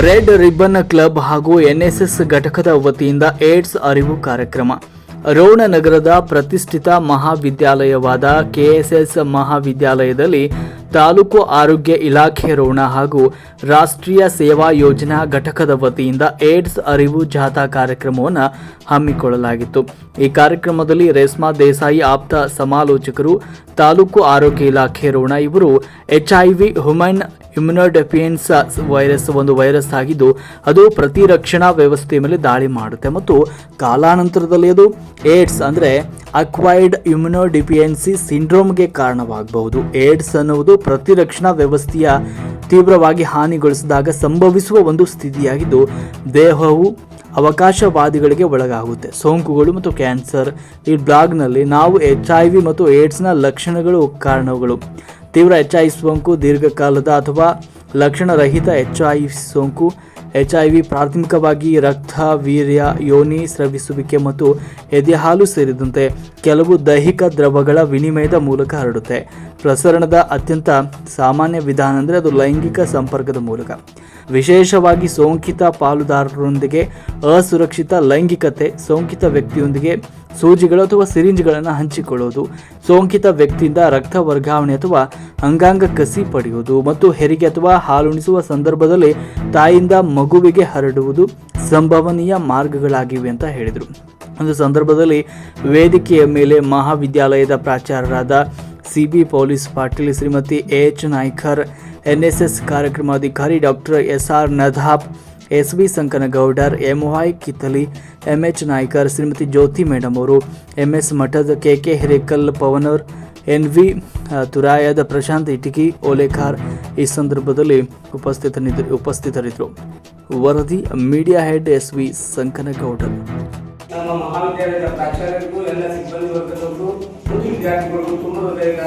Red ribbon club ಹಾಗೂ NSS ಘಟಕದ ವತಿಯಿಂದ ಏಡ್ಸ್ ಅರಿವು ಕಾರ್ಯಕ್ರಮ. ರೋಣ ನಗರದ ಪ್ರತಿಷ್ಠಿತ ಮಹಾವಿದ್ಯಾಲಯವಾದ ಕೆಎಸ್ಎಸ್ ಮಹಾವಿದ್ಯಾಲಯದಲ್ಲಿ ತಾಲೂಕು ಆರೋಗ್ಯ ಇಲಾಖೆ ರೋಣ ಹಾಗೂ ರಾಷ್ಟ್ರೀಯ ಸೇವಾ ಯೋಜನಾ ಘಟಕದ ವತಿಯಿಂದ ಏಡ್ಸ್ ಅರಿವು ಜಾಥಾ ಕಾರ್ಯಕ್ರಮವನ್ನು ಹಮ್ಮಿಕೊಳ್ಳಲಾಗಿತ್ತು. ಈ ಕಾರ್ಯಕ್ರಮದಲ್ಲಿ ರೇಸ್ಮಾ ದೇಸಾಯಿ ಆಪ್ತ ಸಮಾಲೋಚಕರು, ತಾಲೂಕು ಆರೋಗ್ಯ ಇಲಾಖೆ ರೋಣ ಇವರು, ಎಚ್ಐವಿ ಹ್ಯುಮನ್ ಇಮ್ಯುನೋಡೆಫಿಯನ್ಸ್ ವೈರಸ್ ಒಂದು ವೈರಸ್ ಆಗಿದ್ದು, ಅದು ಪ್ರತಿರಕ್ಷಣಾ ವ್ಯವಸ್ಥೆಯ ಮೇಲೆ ದಾಳಿ ಮಾಡುತ್ತೆ ಮತ್ತು ಕಾಲಾನಂತರದಲ್ಲಿ ಅದು ಏಡ್ಸ್ ಅಂದರೆ ಅಕ್ವೈರ್ಡ್ ಇಮ್ಯುನೋಡಿಫಿಯನ್ಸಿ ಸಿಂಡ್ರೋಮ್ಗೆ ಕಾರಣವಾಗಬಹುದು. ಏಡ್ಸ್ ಅನ್ನುವುದು ಪ್ರತಿರಕ್ಷಣಾ ವ್ಯವಸ್ಥೆಯ ತೀವ್ರವಾಗಿ ಹಾನಿಗೊಳಿಸಿದಾಗ ಸಂಭವಿಸುವ ಒಂದು ಸ್ಥಿತಿಯಾಗಿದ್ದು, ದೇಹವು ಅವಕಾಶವಾದಿಗಳಿಗೆ ಒಳಗಾಗುತ್ತೆ. ಸೋಂಕುಗಳು ಮತ್ತು ಕ್ಯಾನ್ಸರ್ ಈ ಬ್ಲಾಗ್ನಲ್ಲಿ ನಾವು ಎಚ್ ಐ ವಿ ಮತ್ತು ಏಡ್ಸ್ನ ಲಕ್ಷಣಗಳು, ಕಾರಣಗಳು. ತೀವ್ರ ಎಚ್ ಐ ಸೋಂಕು, ದೀರ್ಘಕಾಲದ ಅಥವಾ ಲಕ್ಷಣರಹಿತ ಎಚ್ ಐ ಸೋಂಕು ಎಚ್ ಐ ವಿ ಪ್ರಾಥಮಿಕವಾಗಿ ರಕ್ತ, ವೀರ್ಯ, ಯೋನಿ ಸ್ರವಿಸುವಿಕೆ ಮತ್ತು ಎದೆಹಾಲು ಸೇರಿದಂತೆ ಕೆಲವು ದೈಹಿಕ ದ್ರವಗಳ ವಿನಿಮಯದ ಮೂಲಕ ಹರಡುತ್ತೆ. ಪ್ರಸರಣದ ಅತ್ಯಂತ ಸಾಮಾನ್ಯ ವಿಧಾನ ಅಂದರೆ ಅದು ಲೈಂಗಿಕ ಸಂಪರ್ಕದ ಮೂಲಕ. ವಿಶೇಷವಾಗಿ ಸೋಂಕಿತ ಪಾಲುದಾರರೊಂದಿಗೆ ಅಸುರಕ್ಷಿತ ಲೈಂಗಿಕತೆ, ಸೋಂಕಿತ ವ್ಯಕ್ತಿಯೊಂದಿಗೆ ಸೂಜಿಗಳು ಅಥವಾ ಸಿರಿಂಜ್ಗಳನ್ನು ಹಂಚಿಕೊಳ್ಳುವುದು ಸೋಂಕಿತ ವ್ಯಕ್ತಿಯಿಂದ ರಕ್ತ ವರ್ಗಾವಣೆ ಅಥವಾ ಅಂಗಾಂಗ ಕಸಿ ಪಡೆಯುವುದು ಮತ್ತು ಹೆರಿಗೆ ಅಥವಾ ಹಾಲುಣಿಸುವ ಸಂದರ್ಭದಲ್ಲಿ ತಾಯಿಯಿಂದ ಮಗುವಿಗೆ ಹರಡುವುದು ಸಂಭವನೀಯ ಮಾರ್ಗಗಳಾಗಿವೆ ಅಂತ ಹೇಳಿದರು. ಒಂದು ಸಂದರ್ಭದಲ್ಲಿ ವೇದಿಕೆಯ ಮೇಲೆ ಮಹಾವಿದ್ಯಾಲಯದ ಪ್ರಾಚಾರ್ಯರಾದ C B police Patil, Shrimati H Naikar NSS ಕಾರ್ಯಕ್ರಮಾಧಿಕಾರಿ doctor S R Nadab S V Sankanagoudar Kittali M H Naikar, Shrimati Jyoti madam ಅವರು M S Mathad K K Hirekal Pavanar N V Turayad Prashant Itiki Olekhar ಈ ಸಂದರ್ಭದಲ್ಲಿ ಉಪಸ್ಥಿತನಿದ್ದರು ಉಪಸ್ಥಿತರಿದ್ದರು. ವರದಿ media head S V Sankanagoudar. ನಮ್ಮ ಮಹಾವಿದ್ಯಾಲಯದ ಪ್ರಾಚಾರ್ಯರಿಗೂ ಎಲ್ಲ ಸಿಬ್ಬಂದಿ ವರ್ಗದವರು ಮತ್ತು ವಿದ್ಯಾರ್ಥಿಗಳಿಗೂ ತುಂಬ ಹೃದಯದ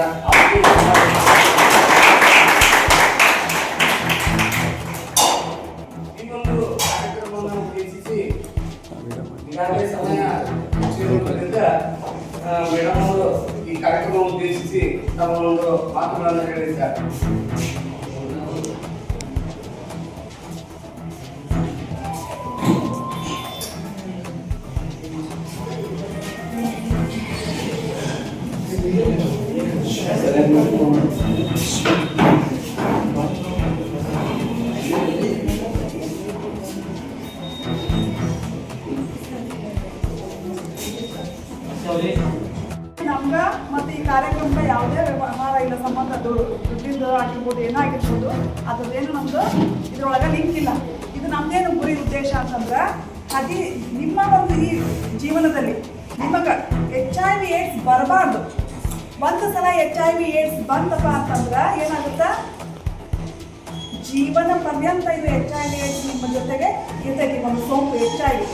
Yeah. ನಮ್ಗ ಮತ್ತೆ ಈ ಕಾರ್ಯಕ್ರಮದ ಯಾವುದೇ ವ್ಯವಹಾರ ಇಲ್ಲ, ಸಂಬಂಧ ದುಡ್ಡಿಂದ ದುಡ್ಡಿಂದು ಆಗಿರ್ಬೋದು, ಏನಾಗಿರ್ಬೋದು, ಅದ್ರದ್ದೇನು ನಮ್ದು ಇದ್ರೊಳಗೆ ಲಿಂಕ್ ಇಲ್ಲ. ಇದು ನಮ್ದೇನು ಗುರಿ ಉದ್ದೇಶ ಅಂತಂದ್ರೆ ಅದಿ ನಿಮ್ಮ ಒಂದು ಈ ಜೀವನದಲ್ಲಿ ನಿಮಗೆ ಎಚ್ ಐ ವಿ ಏಡ್ಸ್ ಬರಬಾರ್ದು. ಒಂದು ಸಲ ಎಚ್ ಐ ವಿ ಏಡ್ಸ್ ಬಂತಪ್ಪ ಅಂತಂದ್ರೆ ಏನಾಗುತ್ತೆ? ಜೀವನ ಪರ್ಯಂತ ಇದು ಎಚ್ ಐ ವಿ ಏಡ್ಸ್ ನಿಮ್ಮ ಜೊತೆಗೆ ಇರ್ತೈತಿ, ಒಂದು ಸೋಂಕು ಎಚ್ ಐ ವಿ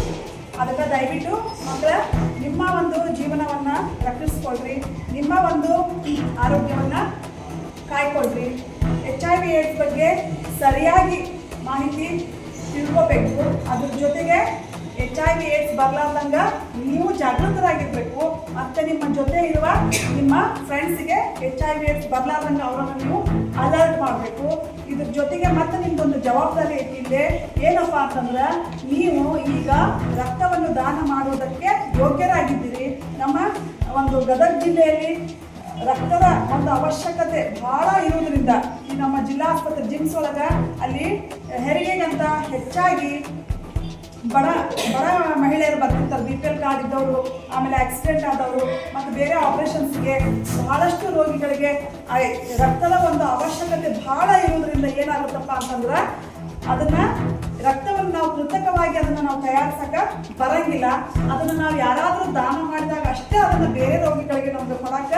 ಅದಕ್ಕೆ ದಯವಿಟ್ಟು ಮಕ್ಕಳ, ನಿಮ್ಮ ಒಂದು ಜೀವನವನ್ನು ರಕ್ಷಿಸ್ಕೊಳ್ರಿ. ನಿಮ್ಮ ಒಂದು ಆರೋಗ್ಯವನ್ನು ಕಾಯ್ಕೊಳ್ರಿ. ಎಚ್ ಐ ವಿ ಏಡ್ಸ್ ಬಗ್ಗೆ ಸರಿಯಾಗಿ ಮಾಹಿತಿ ತಿಳ್ಕೋಬೇಕು. ಅದ್ರ ಜೊತೆಗೆ ಎಚ್ ಐ ವಿ ಏಡ್ಸ್ ಬರ್ಲಾರ್ದಂಗ ನೀವು ಜಾಗೃತರಾಗಿರ್ಬೇಕು. ಮತ್ತೆ ನಿಮ್ಮ ಜೊತೆ ಇರುವ ನಿಮ್ಮ ಫ್ರೆಂಡ್ಸ್ಗೆ ಎಚ್ ಐ ವಿ ಏಡ್ಸ್ ಬರ್ಲಾರ್ದಂಗ ಅವರನ್ನು ನೀವು ಅಲರ್ಟ್ ಮಾಡಬೇಕು. ಇದ್ರ ಜೊತೆಗೆ ಮತ್ತೆ ನಿಮ್ದೊಂದು ಜವಾಬ್ದಾರಿ ಇಟ್ಟಿದ್ದೆ. ಏನಪ್ಪ ಅಂತಂದ್ರೆ, ನೀವು ಈಗ ರಕ್ತವನ್ನು ದಾನ ಮಾಡುವುದಕ್ಕೆ ಯೋಗ್ಯರಾಗಿದ್ದೀರಿ. ನಮ್ಮ ಒಂದು ಗದಗ ಜಿಲ್ಲೆಯಲ್ಲಿ ರಕ್ತದ ಒಂದು ಅವಶ್ಯಕತೆ ಬಹಳ ಇರುವುದರಿಂದ ಈ ನಮ್ಮ ಜಿಲ್ಲಾ ಆಸ್ಪತ್ರೆ ಜಿಮ್ಸ್ ಒಳಗೆ ಅಲ್ಲಿ ಹೆರಿಗೆಗಂತ ಹೆಚ್ಚಾಗಿ ಬಡ ಬಡ ಮಹಿಳೆಯರು ಬರ್ತಿರ್ತಾರೆ ಬಿ ಪಿ ಎಲ್ ಕಾರ್ಡ್ ಇದ್ದವರು ಆಮೇಲೆ ಆಕ್ಸಿಡೆಂಟ್ ಆದವರು, ಮತ್ತು ಬೇರೆ ಆಪರೇಷನ್ಸ್ಗೆ ಬಹಳಷ್ಟು ರೋಗಿಗಳಿಗೆ ರಕ್ತದ ಒಂದು ಅವಶ್ಯಕತೆ ಬಹಳ ಇರೋದ್ರಿಂದ ಏನಾಗುತ್ತಪ್ಪ ಅಂತಂದ್ರೆ ಅದನ್ನ ರಕ್ತವನ್ನು ನಾವು ಕೃತಕವಾಗಿ ಅದನ್ನು ನಾವು ತಯಾರಿಸಕ ಬರಂಗಿಲ್ಲ. ಅದನ್ನು ನಾವು ಯಾರಾದರೂ ದಾನ ಮಾಡಿದಾಗ ಅಷ್ಟೇ ಅದನ್ನು ಬೇರೆ ರೋಗಿಗಳಿಗೆ ನಮ್ಗೆ ಕೊಡಕ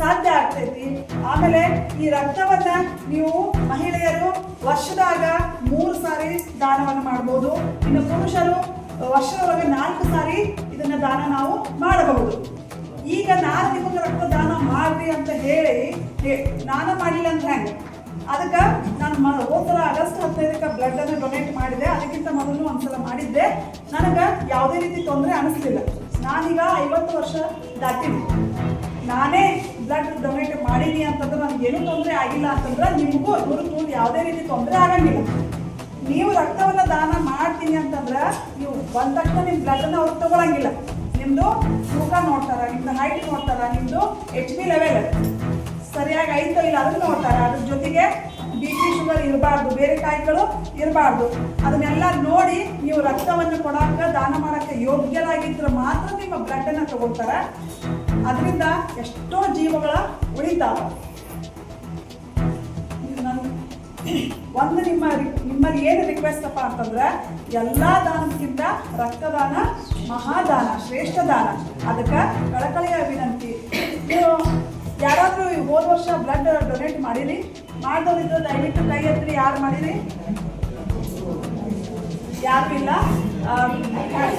ಸಾಧ್ಯ ಆಗ್ತೈತಿ. ಆಮೇಲೆ ಈ ರಕ್ತವನ್ನ ನೀವು ಮಹಿಳೆಯರು ವರ್ಷದಾಗ ಮೂರು ಸಾರಿ ದಾನವನ್ನು ಮಾಡಬಹುದು ಇನ್ನು ಪುರುಷರು ವರ್ಷದೊಳಗೆ ನಾಲ್ಕು ಸಾರಿ ಇದನ್ನ ದಾನ ನಾವು ಮಾಡಬಹುದು. ಈಗ ನಾನು ನಿಮಗೆ ರಕ್ತ ದಾನ ಮಾಡ್ರಿ ಅಂತ ಹೇಳಿ ನಾನು ಮಾಡಿಲ್ಲ ಅಂತ ಹೆಂಗೆ? ಅದಕ್ಕೆ ನಾನು ಮ ಹೋದ ಸಲ ಆಗಸ್ಟ್ ಹದಿನೈದಕ್ಕೆ ಬ್ಲಡ್ ಅನ್ನು ಡೊನೇಟ್ ಮಾಡಿದೆ. ಅದಕ್ಕಿಂತ ಮೊದಲು ಒಂದ್ಸಲ ಮಾಡಿದ್ದೆ. ನನಗೆ ಯಾವುದೇ ರೀತಿ ತೊಂದರೆ ಅನಿಸ್ಲಿಲ್ಲ. ನಾನೀಗ ಐವತ್ತು ವರ್ಷ ದಾಟಿನಿ. ನಾನೇ ಬ್ಲಡ್ ಡೊನೇಟ್ ಮಾಡೀನಿ ಅಂತಂದ್ರೆ ನನಗೇನು ತೊಂದರೆ ಆಗಿಲ್ಲ ಅಂತಂದ್ರೆ ನಿಮಗೂ ಗುರುತು ಯಾವುದೇ ರೀತಿ ತೊಂದರೆ ಆಗಂಗಿಲ್ಲ. ನೀವು ರಕ್ತವನ್ನು ದಾನ ಮಾಡ್ತೀನಿ ಅಂತಂದ್ರೆ ನೀವು ಬಂದ ತಕ್ಷಣ ನಿಮ್ಮ ಬ್ಲಡ್ನ ಅವ್ರು ತಗೊಳಂಗಿಲ್ಲ. ನಿಮ್ಮದು ತೂಕ ನೋಡ್ತಾರ, ನಿಮ್ದು ಹೈಟ್ ನೋಡ್ತಾರ ನಿಮ್ಮದು ಎಚ್ ಬಿ ಲೆವೆಲ್ ಸರಿಯಾಗಿ ಐತೋ ಇಲ್ಲ ಅದನ್ನು ನೋಡ್ತಾರೆ. ಅದ್ರ ಜೊತೆಗೆ ಬಿ ಪಿ ಶುಗರ್ ಇರಬಾರ್ದು, ಬೇರೆ ಕಾಯಿಗಳು ಇರಬಾರ್ದು. ಅದನ್ನೆಲ್ಲ ನೋಡಿ ನೀವು ರಕ್ತವನ್ನು ಕೊಡೋಕೆ ದಾನ ಮಾಡಕ್ಕೆ ಯೋಗ್ಯರಾಗಿದ್ರೆ ಮಾತ್ರ ನಿಮ್ಮ ಬ್ಲಡ್ಡನ್ನು ತಗೊಳ್ತಾರೆ. ಅದರಿಂದ ಎಷ್ಟೋ ಜೀವಗಳ ಉಳಿತಾವ. ಒಂದು ನಿಮ್ಮ ನಿಮ್ಮಲ್ಲಿ ಏನು ರಿಕ್ವೆಸ್ಟ್ ಅಪ್ಪ ಅಂತಂದ್ರೆ, ಎಲ್ಲ ದಾನಕ್ಕಿಂತ ರಕ್ತದಾನ, ಮಹಾದಾನ ಶ್ರೇಷ್ಠ ದಾನ ಅದಕ್ಕೆ ಕಳಕಳಿಯ ವಿನಂತಿ. ನೀವು ಯಾರಾದರೂ ಹೋದ ವರ್ಷ ಬ್ಲಡ್ ಡೊನೇಟ್ ಮಾಡಿರಿ? ಮಾಡಿದವರಿದ್ದು ದಯವಿಟ್ಟು ಕೈ ಎತ್ತಿರಿ ಯಾರು ಮಾಡಿರಿ? ಯಾರು ಇಲ್ಲ.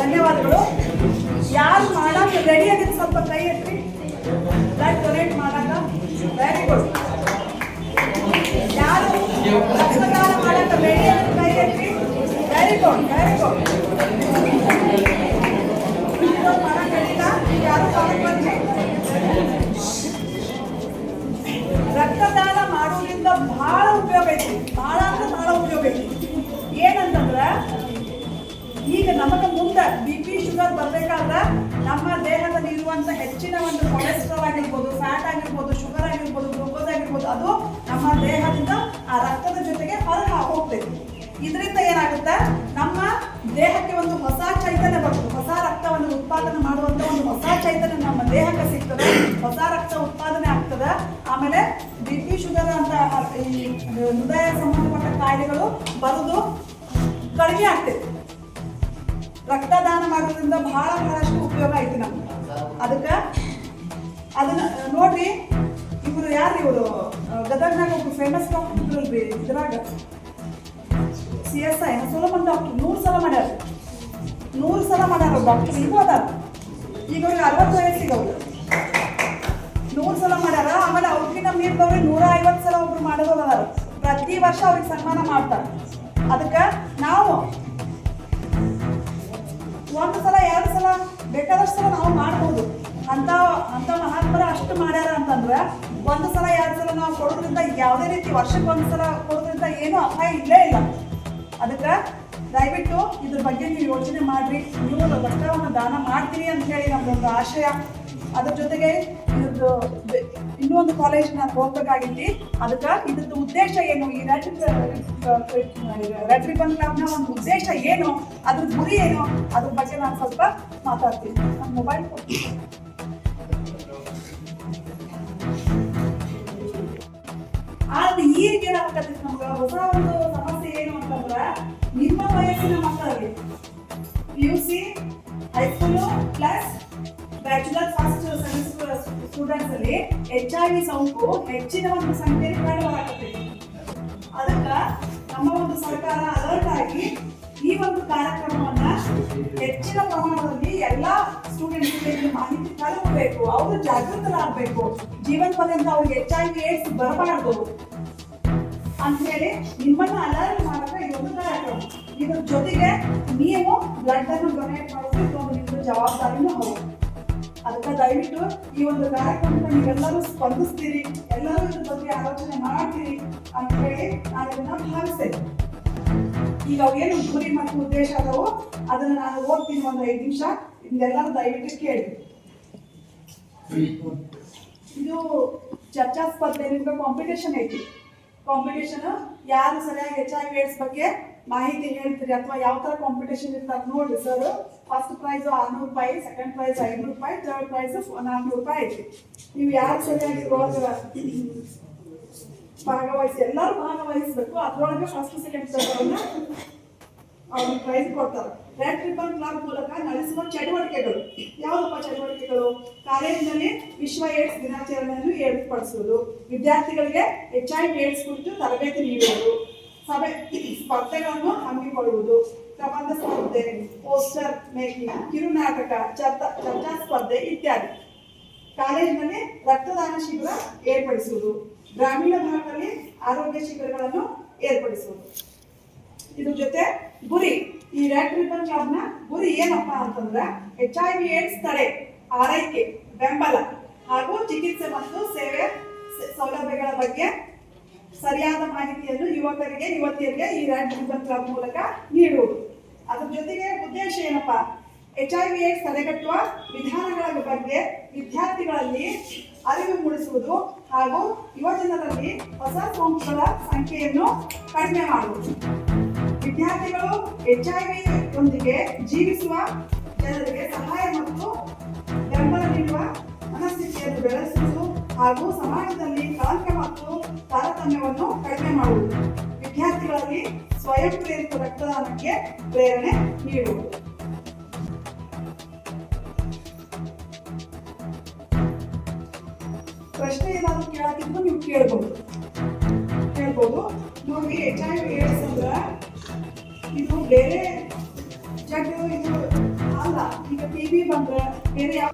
ಧನ್ಯವಾದಗಳು. ಯಾರು ಮಾಡಕ್ಕೆ ರೆಡಿ ಆಗಿದ್ದು ಸ್ವಲ್ಪ ಕೈ ಎತ್ತಿರಿ ಬ್ಲಡ್ ಡೊನೇಟ್ ಮಾಡಕ್ಕೆ ವೆರಿ ಗುಡ್ ಯಾರು ರಕ್ತದಾನ ಮಾಡಕ್ಕೆ ಬೇಡಿ ರಕ್ತದಾನ ಮಾಡೋದ್ರಿಂದ ಬಹಳ ಉಪಯೋಗ ಐತಿ. ಬಹಳ ಅಂದ್ರೆ ಬಹಳ ಉಪಯೋಗ ಐತಿ. ಏನಂತಂದ್ರೆ, ಈಗ ನಮಗೆ ಮುಂದೆ ಬಿ ಪಿ ಶುಗರ್ ಬರಬೇಕಾದ್ರೆ ನಮ್ಮ ದೇಹದಲ್ಲಿ ಇರುವಂತ ಹೆಚ್ಚಿನ ಒಂದು ಕೊಲೆಸ್ಟ್ರಾಲ್ ಆಗಿರ್ಬೋದು ಫ್ಯಾಟ್ ಆಗಿರ್ಬೋದು ಶುಗರ್ ಆಗಿರ್ಬೋದು ಗ್ಲೂಕೋಸ್ ಆಗಿರ್ಬೋದು, ಅದು ನಮ್ಮ ದೇಹದಿಂದ ಆ ರಕ್ತದ ಜೊತೆಗೆ ಹೊರಗೆ ಹೋಗ್ತೈತಿ ಇದರಿಂದ ಏನಾಗುತ್ತೆ? ನಮ್ಮ ದೇಹಕ್ಕೆ ಒಂದು ಹೊಸ ಚೈತನ್ಯ ಬರ್ತದೆ. ಹೊಸ ರಕ್ತವನ್ನು ಉತ್ಪಾದನೆ ಮಾಡುವಂತ ಒಂದು ಹೊಸ ಚೈತನ್ಯ ನಮ್ಮ ದೇಹಕ್ಕೆ ಸಿಗ್ತದೆ. ಹೊಸ ರಕ್ತ ಉತ್ಪಾದನೆ ಆಗ್ತದೆ. ಆಮೇಲೆ ಬಿ ಪಿ ಶುಗರ್ ಅಂತ ಈ ಹೃದಯ ಸಂಬಂಧಪಟ್ಟ ಕಾಯಿಲೆಗಳು ಬರೆದು ಕಡಿಮೆ ಆಗ್ತೈತಿ ರಕ್ತದಾನ ಮಾಡೋದ್ರಿಂದ ಬಹಳ ಬಹಳಷ್ಟು ಉಪಯೋಗ ಐತಿ ನಮ್ಗೆ. ಅದಕ್ಕೆ ಅದನ್ನ ನೋಡ್ರಿ. ಇವರು ಯಾರು ಇವರು? ಗದಗ್ನಾಗ ಒಬ್ರು ಫೇಮಸ್ ಡಾಕ್ಟರ್ ಇದ್ರಲ್ರಿ ಇದ್ರಾಗ. C S I Solomon doctor ನೂರು ಸಲ ಮಾಡ್ಯಾರ. ನೂರು ಸಲ ಮಾಡ್ಯಾರ ಡಾಕ್ಟರ್ ಈಗ ಅದಾರ. ಈಗ ಅವ್ರಿಗೆ ಅರವತ್ತು ವಯಸ್ಸಿಗೆ ಅವರು. ನೂರು ಸಲ ಮಾಡ್ಯಾರ, ಆಮೇಲೆ ಅವ್ರಿಗಿಂತ ಮೀರಿದವ್ರು ನೂರ ಐವತ್ತು ಸಲ ಒಬ್ರು ಮಾಡೋದಾರ ಪ್ರತಿ ವರ್ಷ ಅವ್ರಿಗೆ ಸನ್ಮಾನ ಮಾಡ್ತಾರೆ. ಅದಕ್ಕೆ ನಾವು ಒಂದು ಸಲ, ಎರಡು ಸಲ, ಬೇಕಾದಷ್ಟು ಸಲ ನಾವು ಮಾಡ್ಬೋದು. ಅಂತ ಅಂತ ಮಹಾತ್ಮರ ಅಷ್ಟು ಮಾಡ್ಯಾರ ಅಂತಂದ್ರೆ ಒಂದು ಸಲ, ಎರಡು ಸಲ ನಾವು ಕೊಡೋದ್ರಿಂದ ಯಾವುದೇ ರೀತಿ ವರ್ಷಕ್ಕೆ ಒಂದು ಸಲ ಕೊಡೋದ್ರಿಂದ ಏನೂ ಅಪಾಯ ಇಲ್ಲೇ ಇಲ್ಲ. ಅದಕ್ಕೆ ದಯವಿಟ್ಟು ಇದ್ರ ಬಗ್ಗೆ ನೀವು ಯೋಚನೆ ಮಾಡ್ರಿ. ನೀವು ರಕ್ತವನ್ನು ದಾನ ಮಾಡ್ತೀರಿ ಅಂತ ಹೇಳಿ ನಮ್ದೊಂದು ಆಶಯ. ಅದ್ರ ಜೊತೆಗೆ ಇದ್ರದ್ದು ಇನ್ನೊಂದು ಇನ್ನೂ ಕಾಲೇಜ್ ನಾನು ಹೋಗ್ಬೇಕಾಗಿತ್ತು. ಅದಕ್ಕೆ ಇದ್ರದ್ದು ಉದ್ದೇಶ ಏನು? ಈ ರೆಡ್ ರೆಡ್ ರಿಬನ್ ಒಂದು ಉದ್ದೇಶ ಏನು? ಅದ್ರ ಗುರಿ ಏನು? ಅದ್ರ ಬಗ್ಗೆ ನಾನು ಸ್ವಲ್ಪ ಮಾತಾಡ್ತೀನಿ. ನನ್ನ ಮೊಬೈಲ್ ಆದ್ರೆ ಈಗ ಏನಾಗತ್ತೆ ನಮ್ಗೆ ಹೊಸ ಒಂದು ಸಮಸ್ಯೆ ಏನು ಅಂತಂದ್ರ, ನಿಮ್ಮ ವಯಸ್ಸಿನ ಮಕ್ಕಳಿಗೆ P U C high school plus bachelor first students ಅಲ್ಲಿ ಎಚ್ ಐ ವಿ ಸೋಂಕು ಹೆಚ್ಚಿನ ಒಂದು ಸಂಖ್ಯೆಯಲ್ಲಿ ಕಂಡುಬರಾಕತ್ತೈತಿ ಅದಕ್ಕ ನಮ್ಮ ಒಂದು ಸರ್ಕಾರ ಅಲರ್ಟ್ ಆಗಿ ಈ ಒಂದು ಕಾರ್ಯಕ್ರಮವನ್ನ ಹೆಚ್ಚಿನ ಪ್ರಮಾಣದಲ್ಲಿ ಎಲ್ಲಾ ಸ್ಟೂಡೆಂಟ್ಸ್ ಮಾಹಿತಿ ತಲುಪಬೇಕು. ಅವರು ಜಾಗೃತರಾಗಬೇಕು. ಜೀವನ ಪರ್ಯಂತ ಅವ್ರಿಗೆ ವಿ ಏಡ್ಸ್ ಬರಬಾರ್ದು. ಅಂತ ಹೇಳಿ ನಿಮ್ಮನ್ನ ಅಲರ್ಟ್ ಮಾಡೋದು ಇದೊಂದು ಕಾರ್ಯಕ್ರಮ ಇದ್ರ ಜೊತೆಗೆ ನೀವು ಬ್ಲಡ್ ಅನ್ನು ಡೊನೇಟ್ ಮಾಡೋದು ಇದೊಂದು ನಿಮ್ಮ ಜವಾಬ್ದಾರಿನೂ ಹೌದು. ಅದಕ್ಕೆ ದಯವಿಟ್ಟು ಈ ಒಂದು ಕಾರ್ಯಕ್ರಮಕ್ಕೆ ನೀವೆಲ್ಲರೂ ಸ್ಪಂದಿಸ್ತೀರಿ ಎಲ್ಲರೂ ಇದ್ರ ಬಗ್ಗೆ ಆಲೋಚನೆ ಮಾಡ್ತೀರಿ ಅಂತ ಹೇಳಿ ನಾನು ಇದನ್ನ ಭಾವಿಸ್ತೇನೆ ಈಗ ಏನು ಗುರಿ ಮತ್ತು ಉದ್ದೇಶ ಅದವು ಅದನ್ನ ನಾನು ಓದ್ತೀನಿ ಒಂದು ಐದು ನಿಮಿಷ. ಇದೆಲ್ಲರೂ ದಯವಿಟ್ಟು ಕೇಳಿ. ಇದು ಚರ್ಚಾ ಸ್ಪರ್ಧೆ ನಿಮ್ಗೆ ಕಾಂಪಿಟೇಷನ್ ಐತಿ. ಕಾಂಪಿಟೇಷನ್ ಯಾರು ಸರಿಯಾಗಿ ಎಚ್ ಐ ವಿ ಏಡ್ಸ್ ಬಗ್ಗೆ ಮಾಹಿತಿ ಹೇಳ್ತೀರಿ ಅಥವಾ ಯಾವ ಥರ ಕಾಂಪಿಟೇಷನ್ ಇರ್ತಾರೆ ನೋಡಿ ಸರ್ ಫಸ್ಟ್ ಪ್ರೈಸ್ ಆರ್ನೂರು ರೂಪಾಯಿ ಸೆಕೆಂಡ್ ಪ್ರೈಸ್ ಐನೂರು ರೂಪಾಯಿ ಥರ್ಡ್ ಪ್ರೈಸ್ ನಾಲ್ಕುನೂರು ರೂಪಾಯಿ ಐತಿ ನೀವು ಯಾರು ಸರಿಯಾಗಿ ಭಾಗವಹಿಸಿ, ಎಲ್ಲರೂ ಭಾಗವಹಿಸಬೇಕು. ಅದ್ರೊಳಗೆ ಫಸ್ಟ್ ಸೆಕೆಂಡ್ ಥರ್ಡ್ ಅವ್ರಿಗೆ ಪ್ರೈಸ್ ಕೊಡ್ತಾರೆ. ರೆಡ್ ರಿಬ್ಬನ್ ಕ್ಲಬ್ ಮೂಲಕ ನಡೆಸುವ ಚಟುವಟಿಕೆಗಳು. ಯಾವುದಪ್ಪ ಚಟುವಟಿಕೆಗಳು? ಕಾಲೇಜಿನಲ್ಲಿ ವಿಶ್ವ ಏಡ್ಸ್ ದಿನಾಚರಣೆಯನ್ನು ಏರ್ಪಡಿಸುವುದು. ವಿದ್ಯಾರ್ಥಿಗಳಿಗೆ ಎಚ್ ಐ ವಿ ಏಡ್ಸ್ ಕುರಿತು ತರಬೇತಿ ನೀಡುವುದು. ಸಭೆ, ಸ್ಪರ್ಧೆಗಳನ್ನು ಹಮ್ಮಿಕೊಳ್ಳುವುದು. ಪ್ರಬಂಧ ಸ್ಪರ್ಧೆ, ಪೋಸ್ಟರ್ ಮೇಕಿಂಗ್, ಕಿರುನಾಟಕ ಚರ್ಚಾ ಸ್ಪರ್ಧೆ ಇತ್ಯಾದಿ. ಕಾಲೇಜಿನಲ್ಲಿ ರಕ್ತದಾನ ಶಿಬಿರ ಏರ್ಪಡಿಸುವುದು. ಗ್ರಾಮೀಣ ಭಾಗದಲ್ಲಿ ಆರೋಗ್ಯ ಶಿಬಿರಗಳನ್ನು ಏರ್ಪಡಿಸುವುದು. ಇದ್ರ ಜೊತೆ ಗುರಿ. ಈ ರೆಡ್ ರಿಬನ್ ಕ್ಲಬ್ನ ಗುರಿ ಏನಪ್ಪ ಅಂತಂದ್ರೆ ಎಚ್ ಐ ವಿ ಏಡ್ಸ್ ತಡೆ, ಆರೈಕೆ, ಬೆಂಬಲ ಹಾಗೂ ಚಿಕಿತ್ಸೆ ಮತ್ತು ಸೇವೆ ಸೌಲಭ್ಯಗಳ ಬಗ್ಗೆ ಸರಿಯಾದ ಮಾಹಿತಿಯನ್ನು ಯುವಕರಿಗೆ, ಯುವತಿಯರಿಗೆ ಈ ರೆಡ್ ರಿಬನ್ ಕ್ಲಬ್ ಮೂಲಕ ನೀಡುವುದು. ಅದ್ರ ಜೊತೆಗೆ ಉದ್ದೇಶ ಏನಪ್ಪ? ಎಚ್ ಐ ವಿ ಏಡ್ಸ್ ತಡೆಗಟ್ಟುವ ವಿಧಾನಗಳ ಬಗ್ಗೆ ವಿದ್ಯಾರ್ಥಿಗಳಲ್ಲಿ ಅರಿವು ಮೂಡಿಸುವುದು ಹಾಗೂ ಯುವಜನರಲ್ಲಿ ಹೊಸ ಸೋಂಕುಗಳ ಸಂಖ್ಯೆಯನ್ನು ಕಡಿಮೆ ಮಾಡುವುದು. ವಿದ್ಯಾರ್ಥಿಗಳು ಎಚ್ ಐ ವಿ ಯೊಂದಿಗೆ ಜೀವಿಸುವ ಜನರಿಗೆ ಸಹಾಯ ಮತ್ತು ಬೆಂಬಲ ನೀಡುವ ಮನಸ್ಥಿತಿಯನ್ನು ಬೆಳೆಸುವುದು ಹಾಗೂ ಸಮಾಜದಲ್ಲಿ ಕಳಂಕ ಮತ್ತು ತಾರತಮ್ಯವನ್ನು ಕಡಿಮೆ ಮಾಡುವುದು. ವಿದ್ಯಾರ್ಥಿಗಳಲ್ಲಿ ಸ್ವಯಂ ಪ್ರೇರಿತ ರಕ್ತದಾನಕ್ಕೆ ಪ್ರೇರಣೆ ನೀಡುವುದು. ಪ್ರಶ್ನೆ ಏನಾದರೂ ಕೇಳಾಕಿದ್ರು ನೀವು ಕೇಳ್ಬೋದು. ಹೇಳ್ಬೋದು ನೋಡಿ ಎಚ್ ಐ ವಿ ಏಡ್ಸ್ ಇದು ಬೇರೆ ಜಗ್ ಇದು ಅಲ್ಲ ಈಗ ಟಿ ವಿ ಬಂದ್ರೆ ಬೇರೆ ಯಾವ